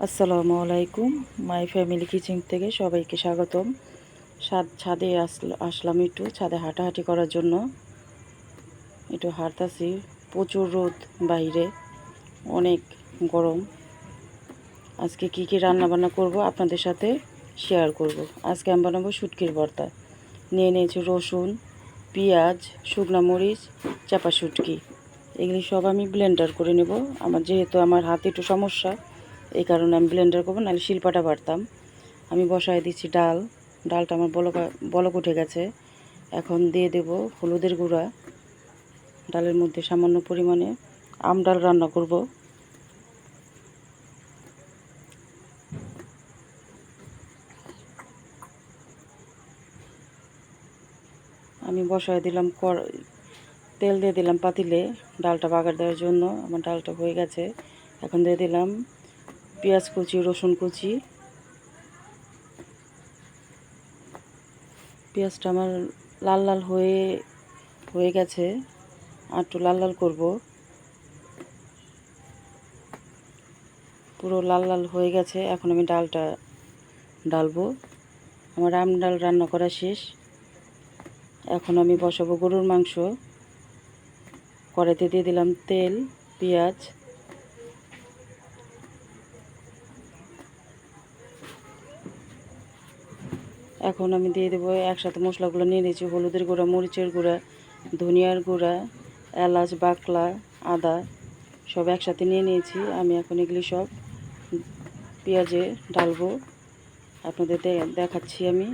আসসালামু আলাইকুম। My family kitchen থেকে সবাইকে স্বাগতম। ছাদ ছাদে আসল আসলাম একটু। ছাদে হাঁটাহাঁটি করার জন্য। একটু হাঁটতাছি। প্রচুর রোদ বাইরে। অনেক গরম। আজকে কি কি রান্না বান্না করব আপনাদের সাথে শেয়ার করব। আজকে আমি বানাবো শুটকির ভর্তা। নিয়ে নিয়েছি রসুন, পেঁয়াজ, শুকনা মরিচ, চাপা শুটকি। এগুলি সব আমি ব্লেন্ডার করে নেব। আমার যেহেতু আমার হাতে একটু সমস্যা এই কারণে আমি ব্লেন্ডার করব, নাহলে শিল্পাটা বাড়তাম। আমি বসায় দিচ্ছি ডাল, ডালটা আমার বলক বলক উঠে গেছে। এখন দিয়ে দেব হলুদের গুঁড়া। ডালের মধ্যে সামান্য পরিমাণে আম ডাল রান্না করব। আমি বসায় দিলাম কর, তেল দিয়ে দিলাম পাতিলে। ডালটা বাগার দেওয়ার জন্য আমার ডালটা হয়ে গেছে। এখন দিয়ে দিলাম পেঁয়াজ কুচি, রসুন কুচি। পেঁয়াজটা আমার লাল লাল হয়ে হয়ে গেছে। আর একটু লাল লাল করব। পুরো লাল লাল হয়ে গেছে। এখন আমি ডালটা ডালবো। আমার আম ডাল রান্না করা শেষ। এখন আমি বসাবো গরুর মাংস। কড়াইতে দিয়ে দিলাম তেল, পেঁয়াজ। এখন আমি দিয়ে দেবো একসাথে মশলাগুলো নিয়ে নিয়েছি, হলুদের গুঁড়া, মরিচের গুঁড়া, ধনিয়ার গুঁড়া, এলাচ, বাকলা, আদা, সব একসাথে নিয়ে নিয়েছি। আমি এখন এগুলি সব পেঁয়াজে ডালবো। আপনাদের দেখাচ্ছি আমি।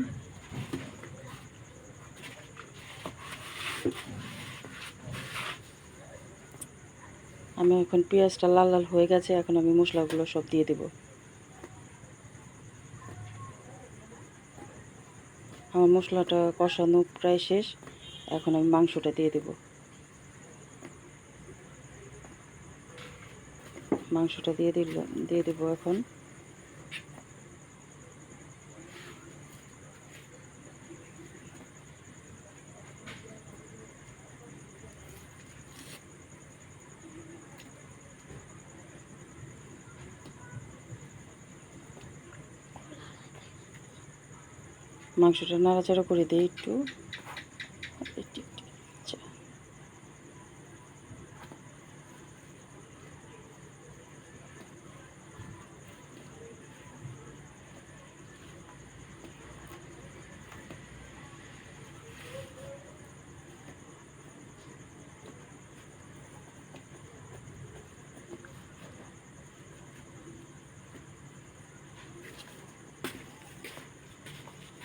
আমি এখন পেঁয়াজটা লাল লাল হয়ে গেছে, এখন আমি মশলাগুলো সব দিয়ে দেবো। আমার মশলাটা কষানো প্রায় শেষ। এখন আমি মাংসটা দিয়ে দেব। মাংসটা দিয়ে দিল দিয়ে দেবো এখন। মাংসটা নাড়াচাড়া করে দিই একটু।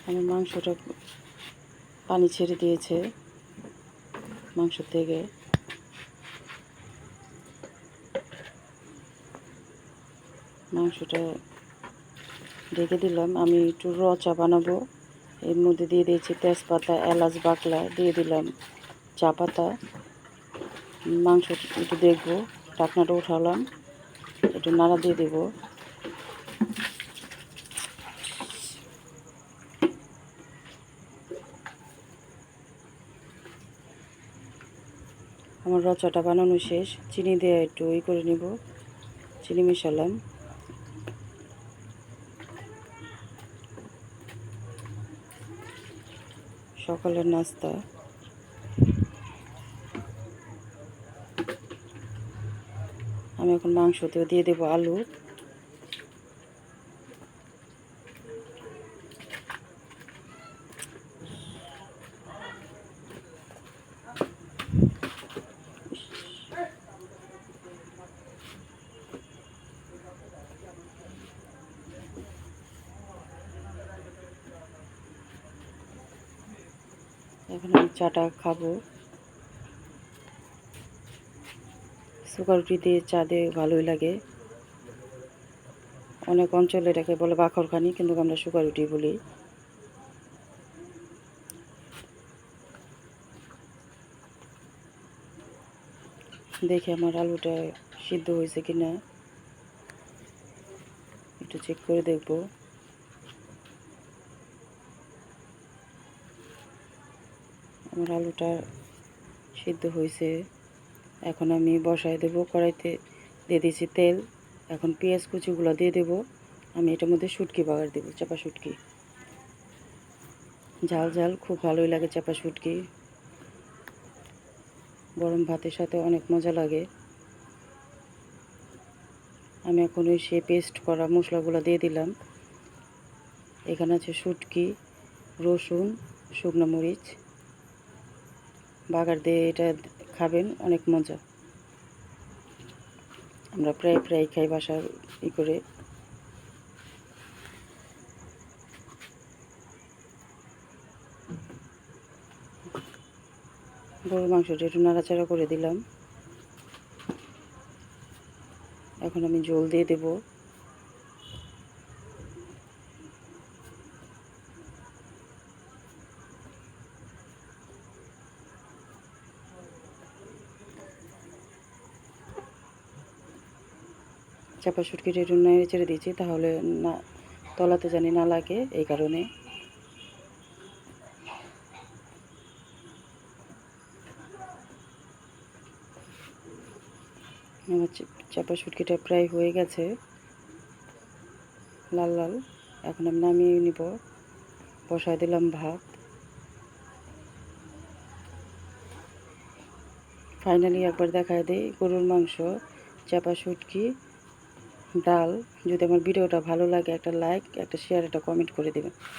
আমার মাংসটা পানি ছেড়ে দিয়েছে মাংস থেকে। মাংসটা ঢেকে দিলাম। আমি একটু র চা বানাবো। এর মধ্যে দিয়ে দিয়েছি তেজপাতা, এলাচ, বাকলা, দিয়ে দিলাম চা পাতা। মাংস একটু দেখব। ঢাকনাটা উঠালাম। একটু নাড়া দিয়ে দেবো। আমার রচাটা বানানো শেষ। চিনি দিয়ে একটু ওই করে নিব। চিনি মিশালাম। সকালের নাস্তা। আমি এখন মাংসতেও দিয়ে দেবো আলু। এখন আমি চাটা খাব। সুগার রুটি দিয়ে চা দিয়ে ভালোই লাগে। অনেক অঞ্চলে এটাকে বলে বাখরখানি, কিন্তু আমরা সুগার রুটি বলি। দেখে আমার আলুটা সিদ্ধ হয়েছে কিনা। একটু চেক করে দেখব। আমার আলুটা সিদ্ধ হয়েছে। এখন আমি বসাই দেব কড়াইতে। দিয়ে দিয়েছি তেল। এখন পেঁয়াজ কুচিগুলো দিয়ে দেব। আমি এটার মধ্যে শুটকি বাগার দেবো, চাপা শুটকি। ঝাল ঝাল, খুব ভালোই লাগে চাপা শুটকি। গরম ভাতের সাথে অনেক মজা লাগে। আমি এখন ওই সে পেস্ট করা মশলাগুলো দিয়ে দিলাম। এখানে আছে শুটকি, রসুন, শুকনো মরিচ। বাগার দিয়ে এটা খাবেন, অনেক মজা। আমরা প্রায় প্রায় খাই বাসার ই করে। গরুর মাংসটা একটু নাড়াচাড়া করে দিলাম। এখন আমি জল দিয়ে দেব। চাপা শুটকিটা একটু নেড়ে চেড়ে দিয়েছি, তাহলে না, তলাতে জানি না লাগে এই কারণে। আমার চাপা শুটকিটা প্রায় হয়ে গেছে। লাল লাল, এখন আমি নামিয়ে নিব। বসায় দিলাম ভাত। ফাইনালি একবার দেখায় দিই গরুর মাংস চাপা শুটকি ডাল। যদি আমার ভিডিওটা ভালো লাগে একটা লাইক একটা শেয়ার একটা কমেন্ট করে দেবেন।